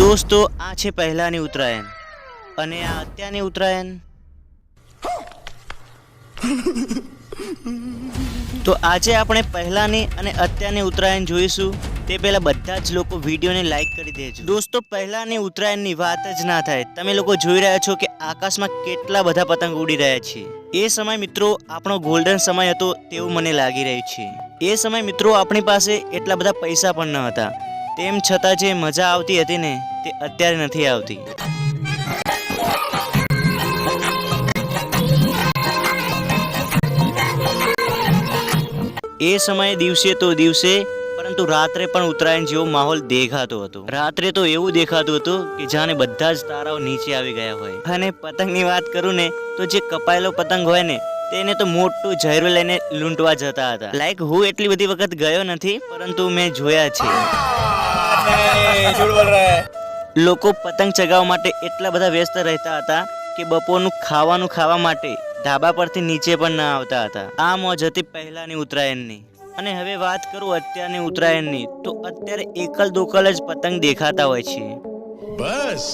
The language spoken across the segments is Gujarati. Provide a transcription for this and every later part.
દોસ્તો, આ છે પહેલાની ઉત્તરાયણ. અને આ અત્યારની ઉત્તરાયણ? તો આજે આપણે પહેલાની અને અત્યારની ઉત્તરાયણ જોઈશું. તે પહેલાં બધા જ લોકો વિડીયોને લાઈક કરી દેજો. દોસ્તો, પહેલાંની ઉત્તરાયણની વાત જ ના થાય. તમે લોકો જોઈ રહ્યા છો કે આકાશમાં કેટલા બધા પતંગ ઉડી રહ્યા છે. એ સમય મિત્રો, આપણો ગોલ્ડન સમય હતો તેવું મને લાગી રહ્યું છે. એ સમય મિત્રો, આપણી પાસે એટલા બધા પૈસા પણ ન હતા. તેમ છતાં જે મજા આવતી હતી ને, તે અત્યારે નથી આવતી. એ સમયે દિવસે તો દિવસે, પરંતુ રાત્રે પણ ઉત્તરાયણ જેવો માહોલ દેખાતો હતો. રાત્રે તો એવું દેખાતું હતું કે જાણે બધા જ તારાઓ નીચે આવી ગયા હોય. અને પતંગની વાત કરું ને, તો જે કપાયેલો પતંગ હોય ને, તેને તો મોટું ઝેરું લઈને લૂંટવા જતા હતા. લાઈક હું એટલી બધી વખત ગયો નથી, પરંતુ મેં જોયા છે. झूठ बोल रहा है લોકો પતંગ ચગાવવા માટે એટલા બધા વ્યસ્ત રહેતા હતા કે બપોરનું ખાવાનું ખાવા માટે ધાબા પરથી નીચે પણ ન આવતા હતા આ મોજ હતી પહેલાની ઉત્તરાયણની અને હવે વાત કરું અત્યારની ઉત્તરાયણની તો અત્યારે એકલ દોકલ જ પતંગ દેખાતા હોય છે बस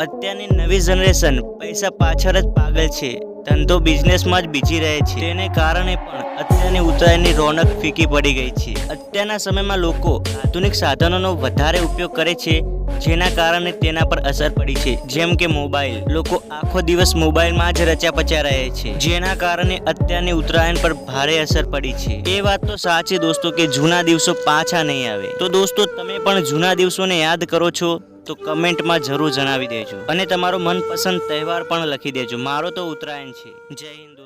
અત્યારની નવી જનરેશન પૈસા પાછળ જ પાગલ છે ધંધો બિઝનેસમાં જ બીજી રહે છે. તેને કારણે પણ અત્યારની ઉત્તરાયણની રોનક ફીકી પડી ગઈ છે. અત્યારના સમયમાં લોકો આધુનિક સાધનોનો વધારે ઉપયોગ કરે છે, જેના કારણે તેના પર અસર પડી છે. જેમ કે મોબાઈલ. લોકો આખો દિવસ મોબાઈલમાં જ રચ્યા પચ્યા રહે છે, જેના કારણે અત્યારની ઉત્તરાયણ પર ભારે અસર પડી છે. એ વાત તો સાચી, દોસ્તો, કે જૂના દિવસો પાછા નહીં આવે. તો દોસ્તો, તમે પણ જૂના દિવસોને યાદ કરો છો? તો કમેન્ટમાં જરૂર જણાવી દેજો. અને તમારો મનપસંદ તહેવાર પણ લખી દેજો. મારો તો ઉત્તરાયણ છે. જય હિન્દ